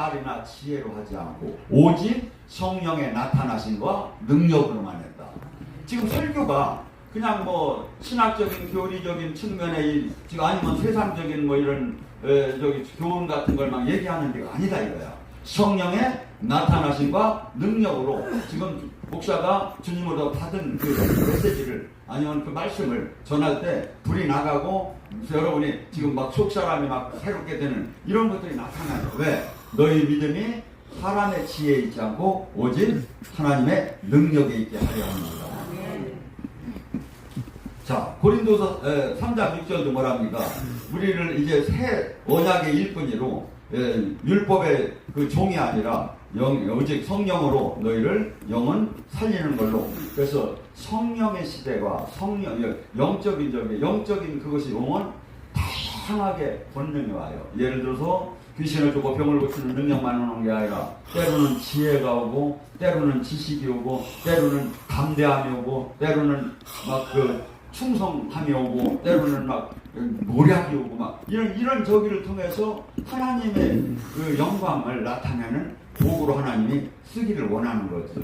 말이나 지혜로 하지 않고 오직 성령의 나타나심과 능력으로만 했다. 지금 설교가 그냥 뭐 신학적인 교리적인 측면의 일, 지금 아니면 세상적인 뭐 이런 에, 저기 교훈 같은 걸 막 얘기하는 데가 아니다 이거야. 성령의 나타나심과 능력으로 지금 목사가 주님으로 받은 그 메시지를 아니면 그 말씀을 전할 때 불이 나가고 여러분이 지금 막 속사람이 막 새롭게 되는 이런 것들이 나타나요. 왜? 너희 믿음이 사람의 지혜에 있지 않고 오직 하나님의 능력에 있게 하려 합니다. 자, 고린도서 에, 3장 6절도 뭐랍니까? 우리를 이제 새 언약의 일꾼이로 에, 율법의 그 종이 아니라 영, 오직 성령으로 너희를 영은 살리는 걸로. 그래서 성령의 시대가 성령, 영적인 적이 영적인 그것이 영은 다양하게 본능이 와요. 예를 들어서 귀신을 주고 병을 고치는 능력만 오는 게 아니라 때로는 지혜가 오고 때로는 지식이 오고 때로는 감대함이 오고 때로는 막 그 충성함이 오고 때로는 막 노력이 오고 막 이런 이런 저기를 통해서 하나님의 그 영광을 나타내는 도구로 하나님이 쓰기를 원하는 거죠.